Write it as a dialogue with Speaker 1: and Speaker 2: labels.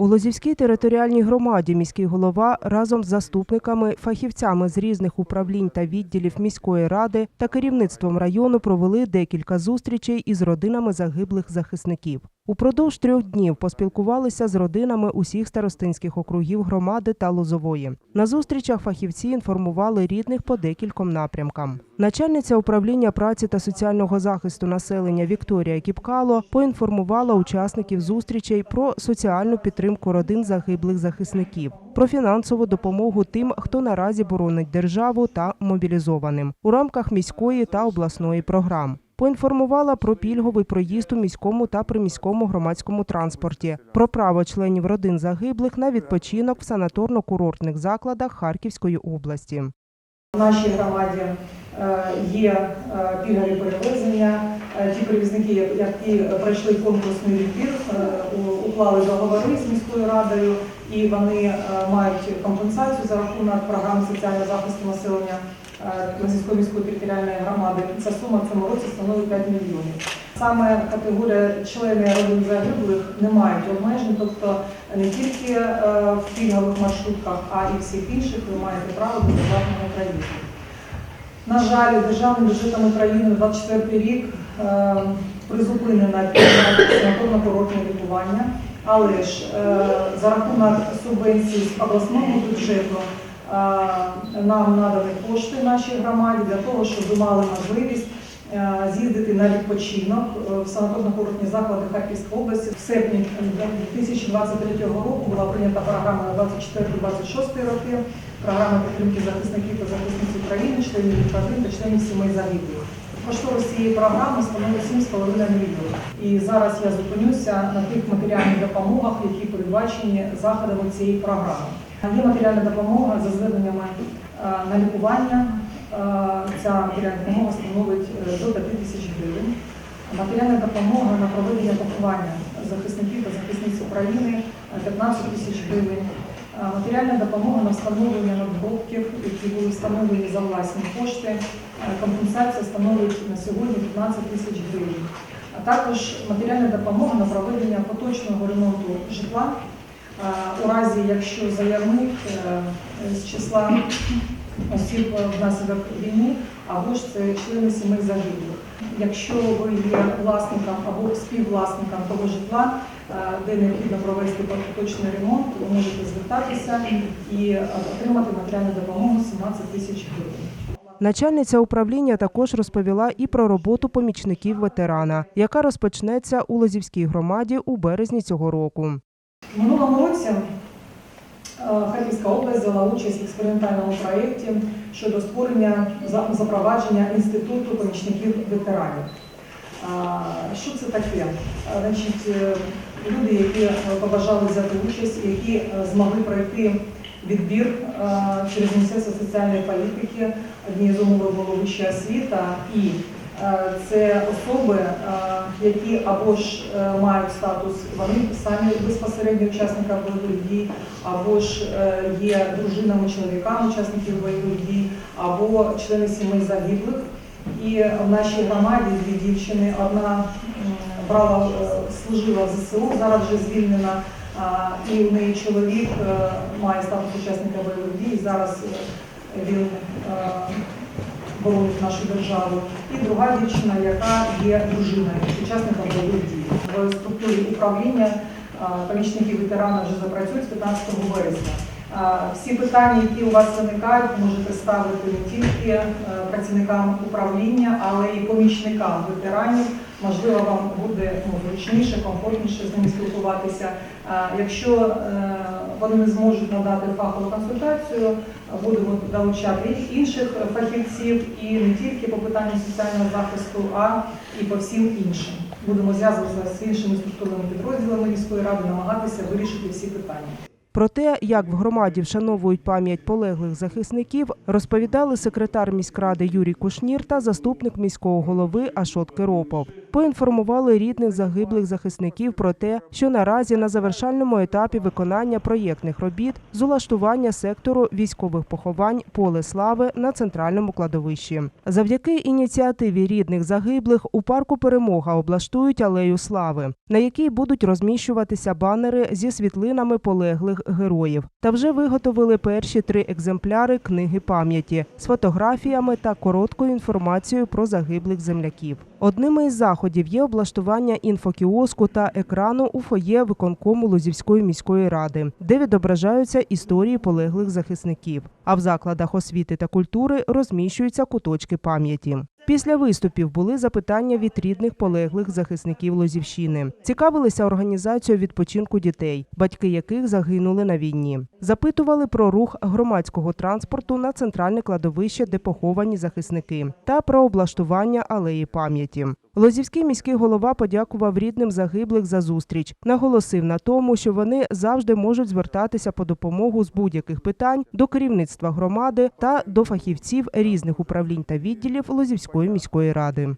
Speaker 1: У Лозівській територіальній громаді міський голова разом з заступниками, фахівцями з різних управлінь та відділів міської ради та керівництвом району провели декілька зустрічей із родинами загиблих захисників. Упродовж трьох днів поспілкувалися з родинами усіх старостинських округів громади та Лозової. На зустрічах фахівці інформували рідних по декільком напрямкам. Начальниця управління праці та соціального захисту населення Вікторія Кіпкало поінформувала учасників зустрічей про соціальну підтримку родин загиблих захисників, про фінансову допомогу тим, хто наразі боронить державу та мобілізованим у рамках міської та обласної програм. Поінформувала про пільговий проїзд у міському та приміському громадському транспорті, про право членів родин загиблих на відпочинок в санаторно-курортних закладах Харківської області.
Speaker 2: В нашій громаді е, є е, пільгові перевезення. Е, Ті перевізники, які пройшли конкурсний відбір, уклали договори з міською радою, і вони мають компенсацію за рахунок програми соціального захисту населення е, міської територіальної громади. Ця сума в цьому році становить 5 мільйонів. Саме категорія члени родин загиблих не мають обмежень, тобто не тільки е, в пільгових маршрутках, а і всіх інших ви маєте право до державного проїзду. На жаль, державним бюджетом України на 24 рік е, призупинено санаторно-курортне лікування, але ж за рахунок субвенцій з обласного бюджету нам надані кошти нашій громаді для того, щоб ви мали можливість е, з'їздити на відпочинок е, в санаторно-курортні заклади Харківської області. В серпні 2023 року була прийнята програма на 24-26 роки, програма підтримки захисників та захисниць України, членів родин та членів сімей загиблих. Кошторис цієї програми становить 7,5 мільйонів. І зараз я зупинюся на тих матеріальних допомогах, які передбачені заходами цієї програми. Є матеріальна допомога за зверненнями е, на лікування. Е, Ця матеріальна допомога становить е, до 5 тисяч гривень. Матеріальна допомога на проведення поховання захисників та захисниць України е, 15 тисяч гривень. Матеріальна допомога на встановлення надгробків, які були встановлені за власні кошти. Компенсація становить на сьогодні 15 тисяч гривень. А також матеріальна допомога на проведення поточного ремонту житла у разі, якщо заявник е, з числа осіб внаслідок війни або ж це члени сімей загиблих. Якщо ви є власником або співвласником того житла, е, де необхідно провести поточний ремонт, ви можете звертатися і е, отримати матеріальну допомогу 17 тисяч гривень.
Speaker 1: Начальниця управління також розповіла і про роботу помічників ветерана, яка розпочнеться у Лозівській громаді у березні цього року.
Speaker 2: Минулому році е, Харківська область взяла участь в експериментальному проєкті щодо створення запровадження інституту помічників ветеранів. Що це таке? Значить, е, люди, які е, побажали взяти участь, які змогли пройти відбір через Міністерство соціальної політики, однією з умов було вища освіта і Це особи, е, які або ж е, мають статус, вони самі безпосередньо учасника бойових дій, або ж е, є дружинами, чоловіками учасників бойових дій, або члени сімей загиблих. І в нашій громаді дві дівчини, одна брала, е, служила в ЗСУ, зараз вже звільнена, і у неї чоловік е, має статус учасника бойових дій. Зараз е, він е, боронить нашу державу, і друга дівчина, яка є дружиною учасником бойових дій. В структурі управління помічники ветерана вже запрацюють з 15 вересня. Всі питання, які у вас виникають, можете ставити не тільки е, працівникам управління, але і помічникам ветеранів. Можливо, вам буде ну, зручніше, комфортніше з ними спілкуватися. Якщо е, вони не зможуть надати фахову консультацію, будемо долучати інших фахівців, і не тільки по питанню соціального захисту, а і по всім іншим. Будемо зв'язуватися з іншими структурними підрозділами міської ради, намагатися вирішити всі питання.
Speaker 1: Про те, як в громаді вшановують пам'ять полеглих захисників, розповідали секретар міськради Юрій Кушнір та заступник міського голови Ашот Киропов. поінформували рідних загиблих захисників про те, що наразі на завершальному етапі виконання проєктних робіт з улаштування сектору військових поховань поле слави на центральному кладовищі. Завдяки ініціативі рідних загиблих у парку Перемога облаштують алею слави, на якій будуть розміщуватися банери зі світлинами полеглих героїв. Та вже виготовили перші три екземпляри книги пам'яті з фотографіями та короткою інформацією про загиблих земляків. Одними із заходів є облаштування інфокіоску та екрану у фоє виконкому Лозівської міської ради, де відображаються історії полеглих захисників. А в закладах освіти та культури розміщуються куточки пам'яті. Після виступів були запитання від рідних полеглих захисників Лозівщини. Цікавилися організацією відпочинку дітей, батьки яких загинули на війні. Запитували про рух громадського транспорту на центральне кладовище, де поховані захисники, та про облаштування алеї пам'яті. Лозівський міський голова подякував рідним загиблих за зустріч. Наголосив на тому, що вони завжди можуть звертатися по допомогу з будь-яких питань до керівництва громади та до фахівців різних управлінь та відділів Лозівської міської ради.